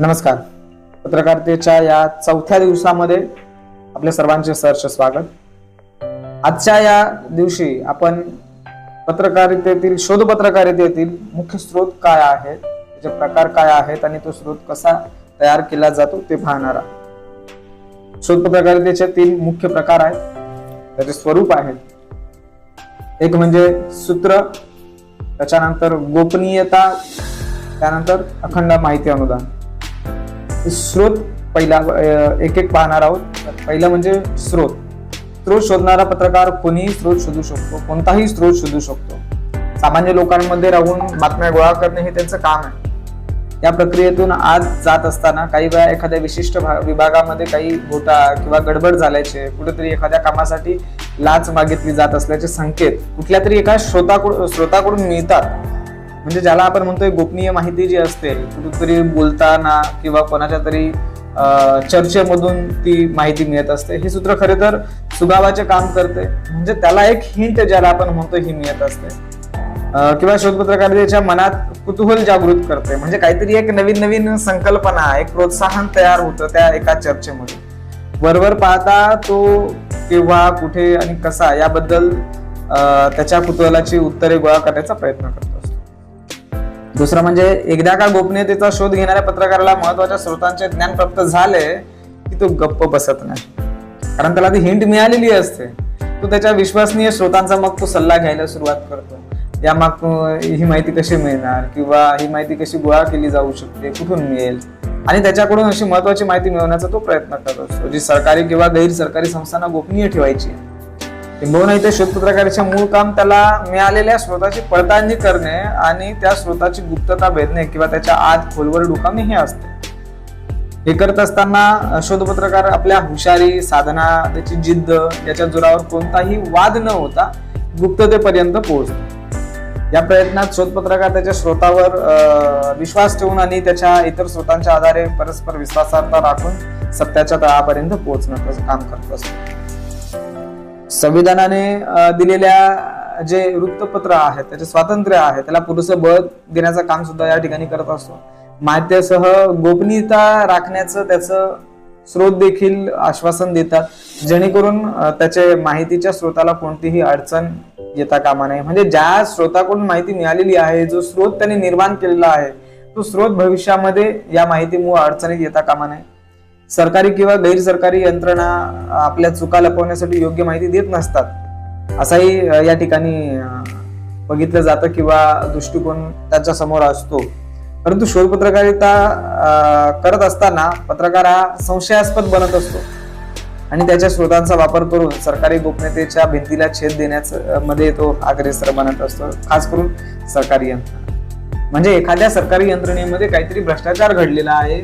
नमस्कार. पत्रकारितेच्या या चौथ्या दिवसामध्ये आपल्या सर्वांचे सहर्ष स्वागत. आजच्या या दिवशी आपण पत्रकारितेतील शोध पत्रकारितेतील मुख्य स्रोत काय आहेत त्याचे प्रकार काय आहेत आणि तो स्रोत कसा तयार केला जातो ते पाहणार आहोत. शोध पत्रकारितेचे तीन मुख्य प्रकार आहेत. त्याचे स्वरूप आहेत एक म्हणजे सूत्र त्याच्यानंतर गोपनीयता त्यानंतर अखंड माहिती अनुदान. स्रोत पहिला एक एक पाहणार आहोत. पहिलं म्हणजे स्रोत. स्रोत शोधणारा पत्रकार कोणीही स्रोत शोधू शकतो. कोणताही स्रोत शोधू शकतो. सामान्य लोकांमध्ये राहून बातम्या गोळा करणे हे त्यांचं काम आहे. या प्रक्रियेतून आज जात असताना काही वेळा एखाद्या विशिष्ट विभागामध्ये काही घोटा किंवा गडबड झाल्याचे कुठेतरी एखाद्या कामासाठी लाच मागितली जात असल्याचे संकेत कुठल्या तरी एका श्रोताकडून श्रोताकडून मिळतात. म्हणजे ज्याला आपण म्हणतोय गोपनीय माहिती जी असते कुठेतरी बोलताना किंवा कोणाच्या तरी चर्चेमधून ती माहिती मिळत असते. हे सूत्र खरे तर सुगावाचे काम करते. म्हणजे त्याला एक हिंट ज्याला आपण म्हणतो ही मिळत असते. किंवा शोधपत्रकारितेच्या मनात कुतूहल जागृत करते. म्हणजे काहीतरी एक नवीन नवीन संकल्पना एक प्रोत्साहन तयार होतं त्या एका चर्चेमध्ये. वरवर पाहता तो केव्हा कुठे आणि कसा याबद्दल त्याच्या कुतूहलाची उत्तरे गोळा करण्याचा प्रयत्न करतो. दुसरं म्हणजे एकदा का गोपनीयतेचा शोध घेणाऱ्या पत्रकाराला महत्त्वाच्या स्रोतांचे ज्ञान प्राप्त झाले की तो गप्प बसत नाही. कारण त्याला ती हिंट मिळालेली असते. तो त्याच्या विश्वसनीय स्रोतांचा मग तो सल्ला घ्यायला सुरुवात करतो. या मग ही माहिती कशी मिळणार? किंवा ही माहिती कशी गोळा केली जाऊ शकते? कुठून मिळेल? आणि त्याच्याकडून अशी महत्वाची माहिती मिळवण्याचा तो प्रयत्न करत असतो जी सरकारी किंवा गैर सरकारी संस्थांना गोपनीय ठेवायची आहे. किंबहुना इथे शोधपत्रकाराचे मूळ काम त्याला मिळालेल्या स्रोताची पडताळणी करणे आणि त्या स्रोताची गुप्तता भेदणे किंवा त्याच्या आत खोलवर डुकावणे हे असते. हे करत असताना शोधपत्रकार आपल्या हुशारी साधना त्याची जिद्द याच्या जोरावर कोणताही वाद न होता गुप्ततेपर्यंत पोहोचतो. या प्रयत्नात शोधपत्रकार त्याच्या स्रोतावर विश्वास ठेवून आणि त्याच्या इतर स्रोतांच्या आधारे परस्पर विश्वासार्हता राखून सत्याच्या तळापर्यंत पोहोचण्याचं काम करत असतो. संविधानाने दिलेल्या जे वृत्तपत्र आहेत त्याचे स्वातंत्र्य आहे त्याला पुरेसं बळ देण्याचं काम सुद्धा या ठिकाणी करत असतो. माहितीसह गोपनीयता राखण्याचं त्याचं स्रोत देखील आश्वासन देतात. जेणेकरून त्याचे माहितीच्या स्रोताला कोणतीही अडचण येता कामा नये. म्हणजे ज्या स्रोताकडून माहिती मिळालेली आहे जो स्रोत त्याने निर्माण केलेला आहे तो स्रोत भविष्यामध्ये या माहितीमुळे अडचणीत येता कामा नये. सरकारी किंवा गैर सरकारी यंत्रणा आपल्या चुका लपवण्यासाठी योग्य माहिती देत नसतात. असाही या ठिकाणी बघितलं जातं किंवा दृष्टिकोन त्याच्यासमोर असतो. परंतु शोध पत्रकारिता करत असताना पत्रकार हा संशयास्पद बनत असतो. आणि त्याच्या स्रोतांचा वापर करून सरकारी गोपनीयतेच्या भिंतीला छेद देण्याचं मध्ये तो अग्रेसर बनत असतो खास करून सरकारी यंत्रणा. म्हणजे एखाद्या सरकारी यंत्रणेमध्ये काहीतरी भ्रष्टाचार घडलेला आहे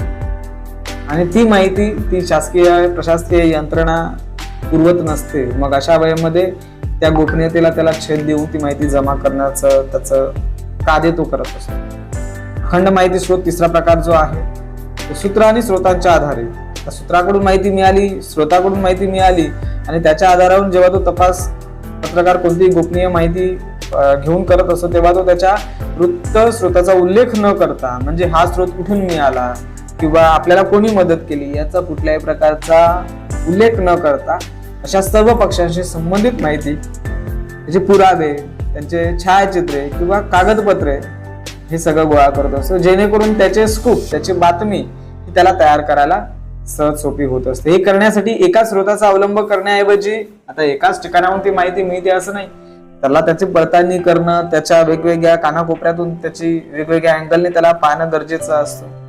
आणि ती माहिती ती शासकीय प्रशासकीय यंत्रणा पुरवत नसते. मग अशा वेळेमध्ये त्या गोपनीयतेला त्याला छेद देऊन ती माहिती जमा करण्याचं त्याचं कार्य तो करत असतो. खंड माहिती स्रोत तिसरा प्रकार जो आहे तो सूत्र आणि स्रोतांच्या आधारे. त्या सूत्राकडून माहिती मिळाली स्रोताकडून माहिती मिळाली आणि त्याच्या आधारावरून जेव्हा तो तपास पत्रकार कोणतीही गोपनीय माहिती घेऊन करत असतो तेव्हा तो त्याच्या वृत्त स्रोताचा उल्लेख न करता म्हणजे हा स्रोत कुठून मिळाला? किंवा आपल्याला कोणी मदत केली याचा कुठल्याही प्रकारचा उल्लेख न करता अशा सर्व पक्षांशी संबंधित माहिती त्याचे पुरावे त्यांचे छायाचित्रे किंवा कागदपत्रे हे सगळं गोळा करत असतो. जेणेकरून त्याचे स्कूप त्याची बातमी ही त्याला तयार करायला सहज सोपी होत असते. हे करण्यासाठी एकाच स्रोताचा अवलंब करण्याऐवजी आता एकाच ठिकाणाहून ती माहिती मिळते असं नाही. त्याला त्याची पडताळणी करणं त्याच्या वेगवेगळ्या कानाकोपऱ्यातून त्याची वेगवेगळ्या अँगलने त्याला पाहणं गरजेचं असतं.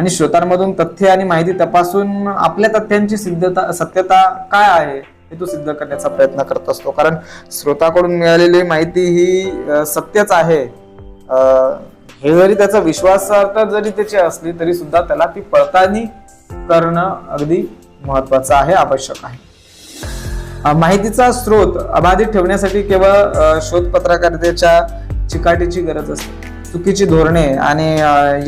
आणि श्रोतांमधून तथ्य आणि माहिती तपासून आपल्या तथ्यांची सिद्धता सत्यता काय आहे हे तो सिद्ध करण्याचा प्रयत्न करत असतो. कारण स्रोताकडून मिळालेली माहिती ही सत्यच आहे. हे जरी त्याचा विश्वासार्थ जरी त्याची असली तरी सुद्धा त्याला ती पडताळणी करणं अगदी महत्वाचं आहे आवश्यक आहे. माहितीचा स्रोत अबाधित ठेवण्यासाठी केवळ शोधपत्रकारितेच्या शोध पत्रकारितेच्या चिकाटीची गरज असते. चुकीची धोरणे आणि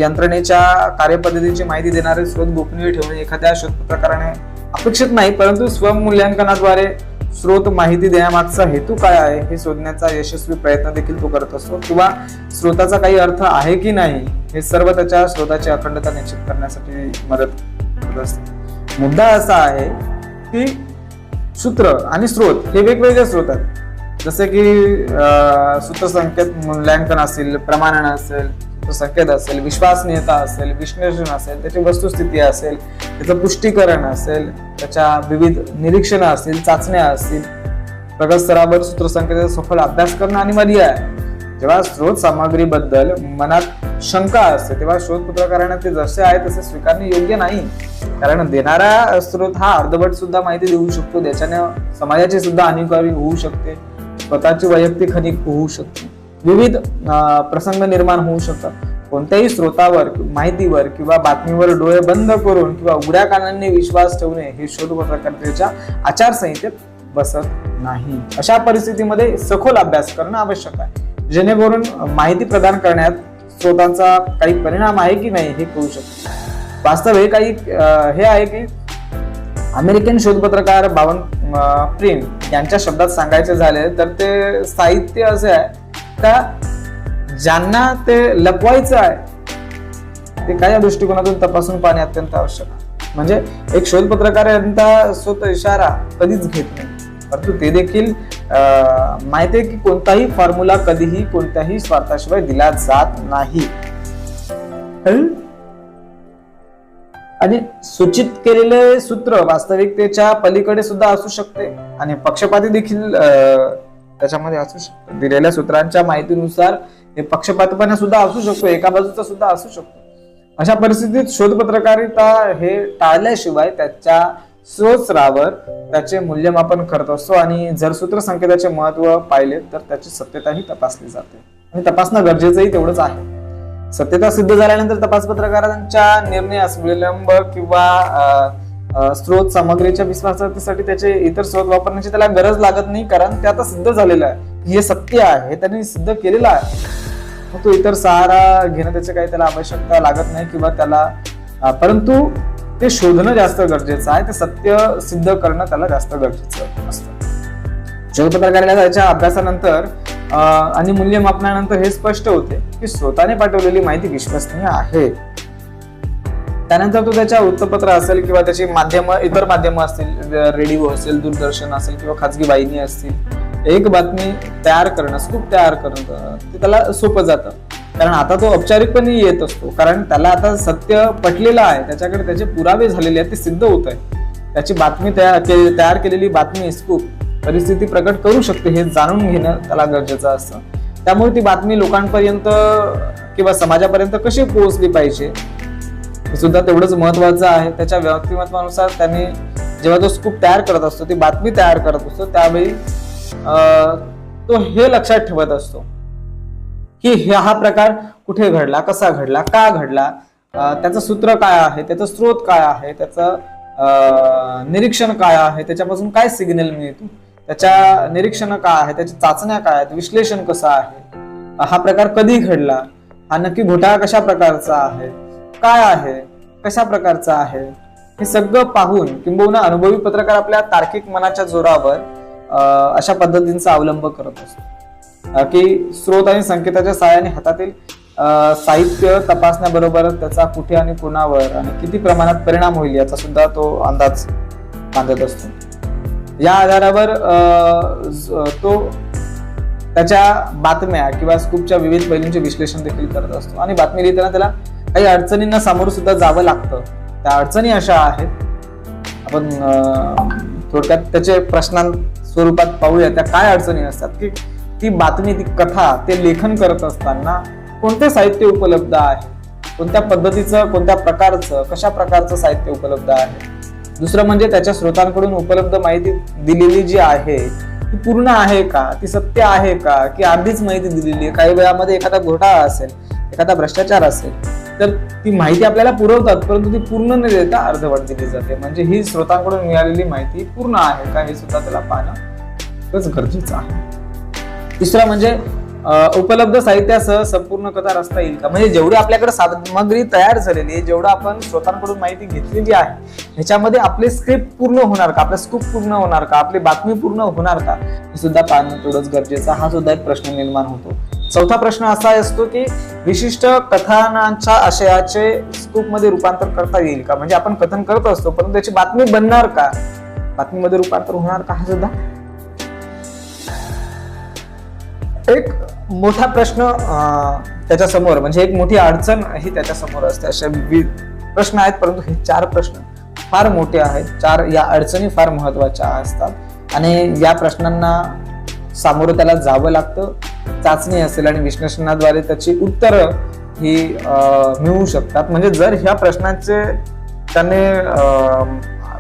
यंत्रणेच्या कार्यपद्धतीची माहिती देणारे स्रोत गोपनीय ठेवणे एखाद्या शोधपत्रकाराने अपेक्षित नाही परंतु स्वमूल्यांकनाद्वारे स्रोत माहिती देण्यामागचा हेतू काय आहे हे शोधण्याचा यशस्वी प्रयत्न देखील तो करत असतो? किंवा स्रोताचा काही अर्थ आहे की नाही हे सर्व त्याच्या स्रोताची अखंडता निश्चित करण्यासाठी मदत करत असते. मुद्दा असा आहे की सूत्र आणि स्रोत हे वेगवेगळे स्रोत आहेत. जसे की सूत्रसंकेत मूल्यांकन असेल प्रमाणन असेल सूत्रसंकेत असेल विश्वासनीयता असेल विश्लेषण असेल त्याची वस्तुस्थिती असेल त्याचं पुष्टीकरण असेल त्याच्या विविध निरीक्षणं असतील चाचण्या असतील प्रगत स्तरावर सूत्रसंकेताचा सखोल अभ्यास करणं अनिवार्य आहे. जेव्हा स्रोत सामग्रीबद्दल मनात शंका असते तेव्हा शोध पत्रकारांना ते जसे आहे तसे स्वीकारणे योग्य नाही. कारण देणारा स्रोत हा अर्धवट सुद्धा माहिती देऊ शकतो त्याच्याने समाजाची सुद्धा हानिकारी होऊ शकते. स्वतःची वैयक्तिक हानी होऊ शकते. विविध प्रसंग निर्माण होऊ शकतात. कोणत्याही स्रोतावर माहितीवर किंवा बातमीवर डोळे बंद करून किंवा उघड्या कानांनी विश्वास ठेवणे हे शोधपत्रकारितेच्या आचारसंहितेत बसत नाही. अशा परिस्थितीमध्ये सखोल अभ्यास करणं आवश्यक आहे. जेणेकरून माहिती प्रदान करण्यात स्रोतांचा काही परिणाम आहे की नाही हे कळू शकतो. वास्तव हे काही हे आहे की अमेरिकन शोधपत्रकार बावन प्रेम यांच्या शब्दात सांगायचे झाले तर ते साहित्य असे आहे का ज्यांना ते लपवायचं आहे ते काय या दृष्टिकोनातून तपासून पाहणे अत्यंत आवश्यक आहे. म्हणजे एक शोध पत्रकार यांचा स्वतः इशारा कधीच घेत नाही. परंतु ते देखील माहिती आहे की कोणताही फॉर्म्युला कधीही कोणत्याही स्वार्थाशिवाय दिला जात नाही. आणि सूचित केलेले सूत्र वास्तविकतेच्या पलीकडे सुद्धा असू शकते. आणि पक्षपाती देखील त्याच्यामध्ये असू शकते. दिलेल्या सूत्रांच्या माहितीनुसार हे पक्षपातपणा सुद्धा असू शकतो एका बाजूचा सुद्धा असू शकतो. अशा परिस्थितीत शोध पत्रकारिता हे टाळल्याशिवाय त्याच्या स्रोत्रावर त्याचे मूल्यमापन करत असतो आणि जर सूत्र संकेताचे महत्त्व पाहिले तर त्याची सत्यताही तपासली जाते. आणि तपासणं गरजेचंही तेवढंच आहे. सत्यता सिद्ध झाल्यानंतर तपास पत्रकारांच्या निर्णयास विलंब किंवा स्रोत सामग्रीच्या विश्वासासाठी त्याचे इतर स्रोत वापरण्याची त्याला गरज लागत नाही कारण ते आता सिद्ध झालेलं आहे. हे सत्य आहे हे त्यांनी सिद्ध केलेलं आहे. मग तो इतर सहारा घेणं त्याची काही त्याला आवश्यकता लागत नाही किंवा त्याला परंतु ते शोधणं जास्त गरजेचं आहे ते सत्य सिद्ध करणं त्याला जास्त गरजेचं असतं. शोध पत्रकाराला त्याच्या अभ्यासानंतर आणि मूल्यमापनानंतर हे स्पष्ट होते की स्वतःने पाठवलेली माहिती विश्वसनीय आहे. त्यानंतर तो त्याच्या वृत्तपत्र असेल किंवा त्याची माध्यम इतर माध्यम असतील रेडिओ असेल दूरदर्शन असेल किंवा खाजगी वाहिनी असतील एक बातमी तयार करणं स्कूप तयार करणं ते त्याला सोपं जातं. कारण आता तो औपचारिकपणे येत असतो. कारण त्याला आता सत्य पटलेलं आहे. त्याच्याकडे त्याचे पुरावे झालेले आहेत ते सिद्ध होत आहे त्याची बातमी तयार तयार केलेली बातमी स्कूप. परिस्थिती प्रकट करू शकते हे जाणून घेणं त्याला गरजेचं असतं. त्यामुळे ती बातमी लोकांपर्यंत किंवा समाजापर्यंत कशी पोहोचली पाहिजे हे सुद्धा तेवढंच महत्वाचं आहे. त्याच्या व्यक्तिमत्वानुसार त्यांनी जेव्हा तो स्कूप तयार करत असतो ती बातमी तयार करत असतो त्यावेळी तो हे लक्षात ठेवत असतो की हे हा प्रकार कुठे घडला कसा घडला का घडला त्याचं सूत्र काय आहे त्याचं स्रोत काय आहे त्याचं निरीक्षण काय आहे त्याच्यापासून काय सिग्नल मिळतो? त्याच्या निरीक्षणं काय आहे त्याच्या चाचण्या काय आहेत विश्लेषण कसं आहे हा प्रकार कधी घडला हा नक्की घोटाळा कशा प्रकारचा आहे काय आहे कशा प्रकारचा आहे हे सगळं पाहून किंबहुना अनुभवी पत्रकार आपल्या तार्किक मनाच्या जोरावर अशा पद्धतींचा अवलंब करत असतो. की स्रोत आणि संकेताच्या सहाय्याने हातातील साहित्य तपासण्याबरोबरच त्याचा कुठे आणि कोणावर आणि किती प्रमाणात परिणाम होईल याचा सुद्धा तो अंदाज बांधत असतो. या आधारावर अं, तो त्याच्या बातम्या किंवा स्कूपच्या विविध पैलूंचे विश्लेषण देखील करत असतो. आणि बातमी लिहिताना त्याला काही अडचणींना सामोरं सुद्धा जावं लागतं. त्या अडचणी अशा आहेत. आपण थोडक्यात त्याचे प्रश्नां स्वरूपात पाहूया. त्या काय अडचणी असतात? की ती बातमी ती कथा ते लेखन करत असताना कोणते साहित्य उपलब्ध आहे? कोणत्या पद्धतीचं कोणत्या प्रकारचं कशा प्रकारचं साहित्य उपलब्ध आहे? दुसरं म्हणजे त्याच्या स्रोतांकडून उपलब्ध माहिती दिलेली जी आहे ती पूर्ण आहे का? ती सत्य आहे का? की अर्धीच माहिती दिलेली आहे? काही वेळामध्ये एखादा घोटाळा असेल एखादा भ्रष्टाचार असेल तर ती माहिती आपल्याला पुरवतात परंतु ती पूर्ण न देता अर्धवट दिली जाते. म्हणजे ही स्रोतांकडून मिळालेली माहिती पूर्ण आहे का हे सुद्धा त्याला पाहणं खूपच गरजेचं आहे. तिसरं म्हणजे उपलब्ध साहित्यासह संपूर्ण कथा रचता येईल का? म्हणजे जेवढी आपल्याकडे सामग्री तयार झालेली आहे जेवढं आपण स्वतःकडून माहिती घेतलेली आहे ह्याच्यामध्ये आपले स्क्रिप्ट पूर्ण होणार का? आपला स्कूप पूर्ण होणार का? आपली बातमी पूर्ण होणार का? हे सुद्धा पाहणं तेवढंच गरजेचं. हा सुद्धा एक प्रश्न निर्माण होतो. चौथा प्रश्न असा असतो की विशिष्ट कथानांच्या आशयाचे स्कूपमध्ये रूपांतर करता येईल का? म्हणजे आपण कथन करत असतो परंतु त्याची बातमी बनणार का? बातमीमध्ये रूपांतर होणार का? हा सुद्धा. एक मोठा प्रश्न त्याच्यासमोर म्हणजे एक मोठी अडचण ही त्याच्यासमोर असते. असे विविध प्रश्न आहेत परंतु हे चार प्रश्न फार मोठे आहेत. चार या अडचणी फार महत्त्वाच्या असतात. आणि या प्रश्नांना सामोरं त्याला जावं लागतं. चाचणी असेल आणि विश्लेषणाद्वारे त्याची उत्तरं ही मिळू शकतात. म्हणजे जर ह्या प्रश्नांचे त्याने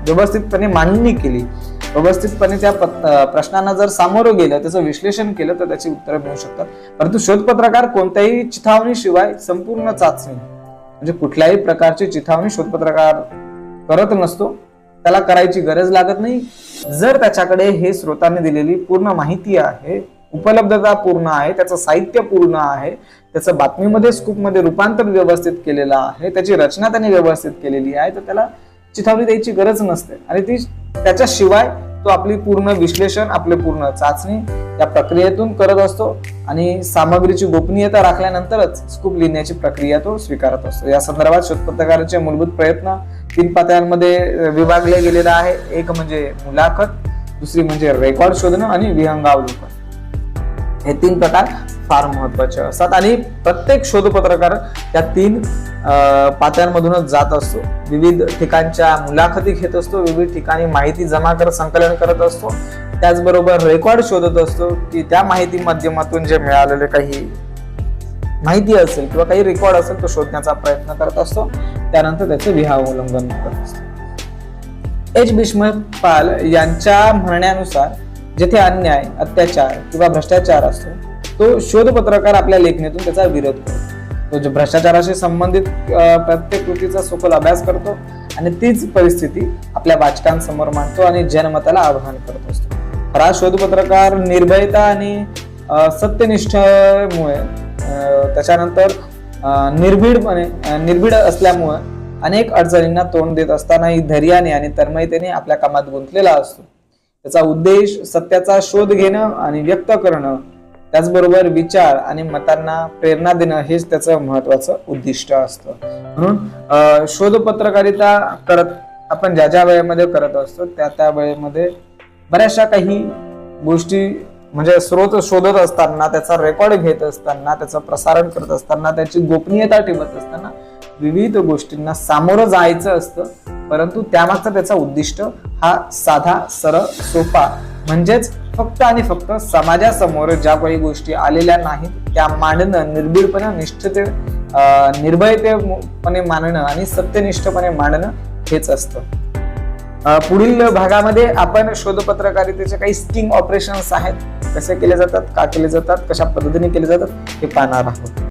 व्यवस्थितपणे मांडणी केली व्यवस्थितपणे त्या प्रश्नांना जर सामोरं गेलं त्याचं विश्लेषण केलं तर त्याची उत्तरं मिळू शकतात. परंतु शोधपत्रकार कोणत्याही चिथावणीशिवाय संपूर्ण चाचणी म्हणजे कुठल्याही प्रकारची चिथावणी शोधपत्रकार करत नसतो. त्याला करायची गरज लागत नाही. जर त्याच्याकडे हे स्रोतांनी दिलेली पूर्ण माहिती आहे उपलब्धता पूर्ण आहे त्याचं साहित्य पूर्ण आहे त्याचं बातमीमध्ये स्कूपमध्ये रूपांतर व्यवस्थित केलेलं आहे त्याची रचना त्याने व्यवस्थित केलेली आहे तर त्याला चिथावणी द्यायची गरज नसते. आणि ती त्याच्याशिवाय तो आपली पूर्ण विश्लेषण आपली पूर्ण चाचणी या प्रक्रियेतून करत असतो. आणि सामग्रीची गोपनीयता राखल्यानंतरच स्कूप लिहिण्याची प्रक्रिया तो स्वीकारत असतो. या संदर्भात शोधपत्रकारांचे मूलभूत प्रयत्न तीन पातळ्यांमध्ये विभागले गेलेला आहे. एक म्हणजे मुलाखत दुसरी म्हणजे रेकॉर्ड शोधणं आणि विहंगावलोकन. हे तीन प्रकार फार महत्त्वाचे असतात. आणि प्रत्येक शोधपत्रकार या तीन पात्यांमधूनच जात असतो. विविध ठिकाणच्या मुलाखती घेत असतो विविध ठिकाणी माहिती जमा करत संकलन करत असतो. त्याचबरोबर रेकॉर्ड शोधत असतो की त्या माहिती माध्यमातून जे मिळालेले काही माहिती असेल किंवा काही रेकॉर्ड असेल तो शोधण्याचा प्रयत्न करत असतो. त्यानंतर त्याचे विहावलंबन करत असतो. एच. बिश्मपाल यांच्या म्हणण्यानुसार जेथे अन्याय अत्याचार किंवा भ्रष्टाचार असतो तो शोधपत्रकार आपल्या लेखणीतून त्याचा विरोध करतो. तो जो भ्रष्टाचाराशी संबंधित प्रत्येक कृतीचा सखोल अभ्यास करतो आणि तीच परिस्थिती आपल्या वाचकांसमोर मांडतो आणि जनमताला आवाहन करत असतो. खरा शोधपत्रकार निर्भयता आणि सत्यनिष्ठमुळे सत्यनिष्ठेमुळे त्याच्यानंतर निर्भीडपणे निर्भीड असल्यामुळे अनेक अडचणींना तोंड देत असतानाही धैर्याने आणि तन्मयतेने आपल्या कामात गुंतलेला असतो. त्याचा उद्देश सत्याचा शोध घेणं आणि व्यक्त करणं त्याचबरोबर विचार आणि मतांना प्रेरणा देणं हेच त्याचं महत्वाचं उद्दिष्ट असतं. म्हणून शोध पत्रकारिता करत आपण ज्या ज्या वेळेमध्ये करत असतो त्या त्या वेळेमध्ये बऱ्याचशा काही गोष्टी म्हणजे स्रोत शोधत असताना त्याचा रेकॉर्ड घेत असताना त्याचं प्रसारण करत असताना त्याची गोपनीयता ठेवत असताना विविध गोष्टींना सामोरं जायचं असतं परंतु त्यामागचा त्याचा उद्दिष्ट हा साधा सरळ सोपा म्हणजेच फक्त आणि फक्त समाजासमोर ज्या काही गोष्टी आलेल्या नाहीत त्या मांडणं निर्भीडपणे निष्ठते निर्भयतेपणे मांडणं आणि सत्यनिष्ठपणे मांडणं हेच असतं. पुढील भागामध्ये आपण शोधपत्रकारितेचे काही स्टिंग ऑपरेशन्स आहेत कसे केले जातात का केले जातात कशा पद्धतीने केले जातात हे पाहणार आहोत.